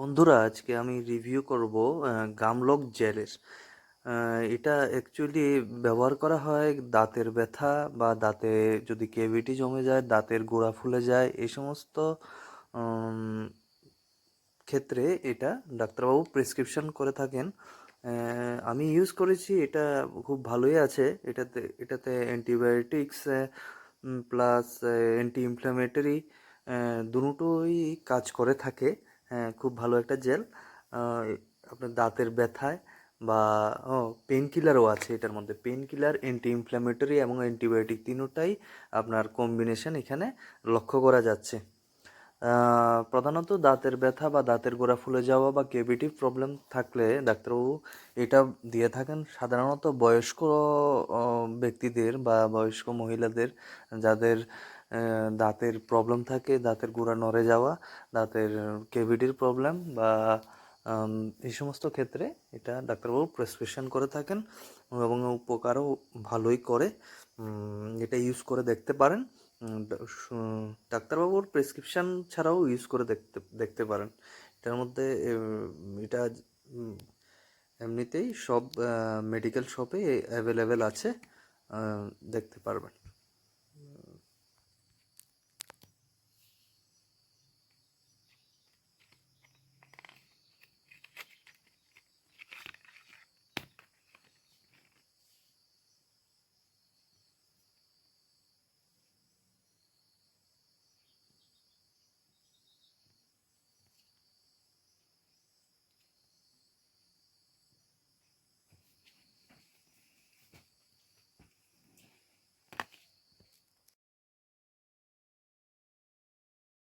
বন্ধুরা, আজকে আমি রিভিউ করব গামলক জেলের। এটা অ্যাকচুয়ালি ব্যবহার করা হয় দাঁতের ব্যথা বা দাঁতে যদি কেভিটি জমে যায়, দাঁতের গোড়া ফুলে যায় এই সমস্ত ক্ষেত্রে এটা ডাক্তারবাবু প্রেসক্রিপশন করে থাকেন। আমি ইউজ করেছি, এটা খুব ভালোই আছে। এটাতে এটাতে অ্যান্টিবায়োটিক্স প্লাস অ্যান্টি ইনফ্ল্যামেটরি দুটোই কাজ করে থাকে। হ্যাঁ খুব ভালো একটা জেল। আপনার দাঁতের ব্যথায় বা, ও পেন কিলারও আছে এটার মধ্যে। পেন কিলার অ্যান্টি ইনফ্ল্যামেটরি এবং অ্যান্টিবায়োটিক তিনোটাই আপনার কম্বিনেশন এখানে লক্ষ্য করা যাচ্ছে। প্রধানত দাঁতের ব্যথা বা দাঁতের গোড়া ফুলে যাওয়া বা কেভিটি প্রবলেম থাকলে ডাক্তারবাবু এটা দিয়ে থাকেন। সাধারণত বয়স্ক ব্যক্তিদের বা বয়স্ক মহিলাদের, যাদের দাঁতের প্রবলেম থাকে, দাঁতের গোড়া নড়ে যাওয়া, দাঁতের কেভিটির প্রবলেম বা এই সমস্ত ক্ষেত্রে এটা ডাক্তারবাবু প্রেসক্রিপশন করে থাকেন এবং উপকারও ভালোই করে। এটা ইউজ করে দেখতে পারেন। ডাক্তারবাবুর প্রেসক্রিপশন ছাড়াও ইউজ করে দেখতে দেখতে পারেন। এটার মধ্যে এটা এমনিতেই সব মেডিকেল শপে অ্যাভেলেবেল আছে। দেখতে পারবেন।